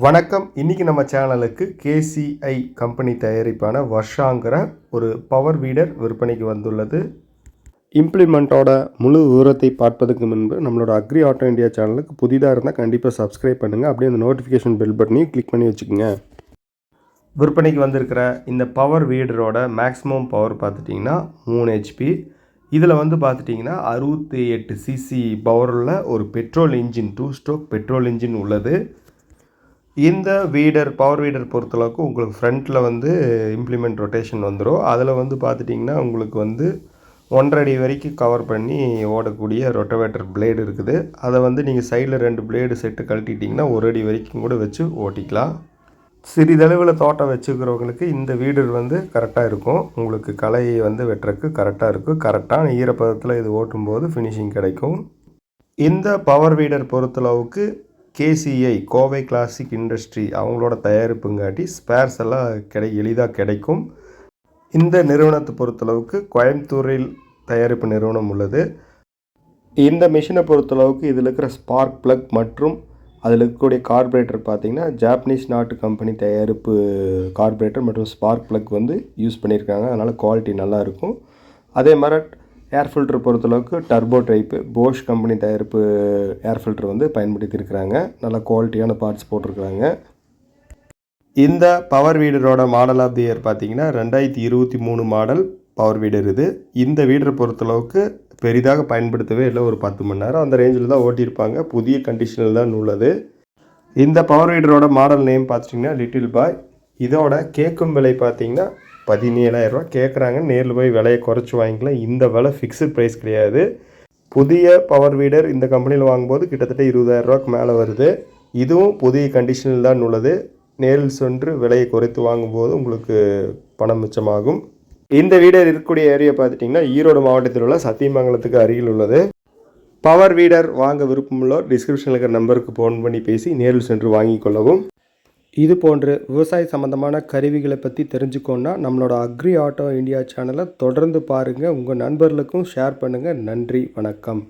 வணக்கம். இன்றைக்கி நம்ம சேனலுக்கு கேசிஐ கம்பெனி தயாரிப்பான வர்ஷாங்கிற ஒரு பவர் வீடர் விற்பனைக்கு வந்துள்ளது. இம்ப்ளிமெண்ட்டோட முழு விவரத்தை பார்ப்பதற்கு முன்பு நம்மளோட அக்ரி ஆட்டோ இந்தியா சேனலுக்கு புதிதாக இருந்தால் கண்டிப்பாக சப்ஸ்கிரைப் பண்ணுங்கள் அப்படியே அந்த நோட்டிஃபிகேஷன் பெல் பட்டனையும் கிளிக் பண்ணி வச்சுக்கோங்க. விற்பனைக்கு வந்திருக்கிற இந்த பவர் வீடரோட மேக்ஸிமம் பவர் பார்த்துட்டிங்கன்னா மூணு ஹெச்பி இதில் வந்து பார்த்துட்டிங்கன்னா அறுபத்தி எட்டு சிசி பவரில் ஒரு petrol engine two stroke petrol engine உள்ளது. இந்த வீடர் பவர் வீடர் பொறுத்தளவுக்கு உங்களுக்கு ஃப்ரண்ட்டில் வந்து இம்ப்ளிமெண்ட் ரொட்டேஷன் வந்துடும் அதில் வந்து பார்த்துட்டிங்கன்னா உங்களுக்கு வந்து ஒன்றரை அடி வரைக்கும் கவர் பண்ணி ஓடக்கூடிய ரொட்டவேட்டர் பிளேடு இருக்குது. அதை வந்து நீங்கள் சைடில் ரெண்டு பிளேடு செட்டு கழட்டிட்டிங்கன்னா ஒரு அடி வரைக்கும் கூட வச்சு ஓட்டிக்கலாம். சிறிதளவில் தோட்டம் வச்சுக்கிறவங்களுக்கு இந்த வீடர் வந்து கரெக்டாக இருக்கும். உங்களுக்கு கலையை வந்து வெட்டுறக்கு கரெக்டாக இருக்கும். கரெக்டான ஈரப்பதத்தில் இது ஓட்டும்போது ஃபினிஷிங் கிடைக்கும். இந்த பவர் வீடர் பொறுத்தளவுக்கு கேசிஐ கோவை கிளாசிக் இண்டஸ்ட்ரி அவங்களோட தயாரிப்புங்காட்டி ஸ்பேர்ஸ் எல்லாம் கிடை எளிதாக கிடைக்கும். இந்த நிறுவனத்தை பொறுத்தளவுக்கு கோயம்புத்தூரில் தயாரிப்பு நிறுவனம் உள்ளது. இந்த மிஷினை பொறுத்தளவுக்கு இதில் இருக்கிற ஸ்பார்க் ப்ளக் மற்றும் அதில் இருக்கக்கூடிய கார்பரேட்டர் பார்த்தீங்கன்னா ஜாப்பனீஸ் நாட்டு கம்பெனி தயாரிப்பு கார்பரேட்டர் மற்றும் ஸ்பார்க் ப்ளக் வந்து யூஸ் பண்ணியிருக்காங்க. அதனால் குவாலிட்டி நல்லாயிருக்கும் அதே மாதிரி ஏர் ஃபில்டர் பொறுத்தளவுக்கு டர்போ டைப்பு போஷ் கம்பெனி தயாரிப்பு ஏர் ஃபில்டர் வந்து பயன்படுத்தியிருக்கிறாங்க. நல்ல குவாலிட்டியான பார்ட்ஸ் போட்டிருக்கிறாங்க. இந்த பவர் வீடரோட மாடல் ஆஃப் தி இயர் பார்த்தீங்கன்னா ரெண்டாயிரத்தி இருபத்தி மூணு மாடல் பவர் வீடர் இது. இந்த வீடரை பொறுத்தளவுக்கு பெரிதாக பயன்படுத்தவே இல்லை. ஒரு பத்து மணி நேரம் அந்த ரேஞ்சில் தான் ஓட்டியிருப்பாங்க. புதிய கண்டிஷனில் தான் உள்ளது இந்த பவர் வீடரோட மாடல் நேம் பார்த்துட்டிங்கன்னா லிட்டில் பாய் இதோட கேட்கும் விலை பார்த்தீங்கன்னா பதினேழாயிரரூவா கேட்குறாங்க நேரில் போய் விலையை குறைச்சி வாங்கிக்கலாம் இந்த விலை ஃபிக்ஸ்டு ப்ரைஸ் கிடையாது. புதிய பவர் வீடர் இந்த கம்பெனியில் வாங்கும்போது கிட்டத்தட்ட இருபதாயிரரூவாக்கு மேலே வருது. இதுவும் புதிய கண்டிஷனில் தான் உள்ளது. நேரில் சென்று விலையை குறைத்து வாங்கும்போது உங்களுக்கு பணம் மிச்சமாகும். இந்த வீடர் இருக்கக்கூடிய ஏரியா பார்த்துட்டிங்கன்னா ஈரோடு மாவட்டத்தில் உள்ள சத்தியமங்கலத்துக்கு அருகில் உள்ளது. பவர் வீடர் வாங்க விருப்பமுள்ளோர் டிஸ்கிரிப்ஷனில் இருக்கிற நம்பருக்கு ஃபோன் பண்ணி பேசி நேரில் சென்று வாங்கிக் கொள்ளவும். இது போன்று விவசாய சம்மந்தமான கருவிகளை பற்றி தெரிஞ்சுக்கோன்னா நம்மளோட அக்ரி ஆட்டோ இந்தியா சேனலை தொடர்ந்து பாருங்கள் உங்கள் நண்பர்களுக்கும் ஷேர் பண்ணுங்கள் நன்றி வணக்கம்.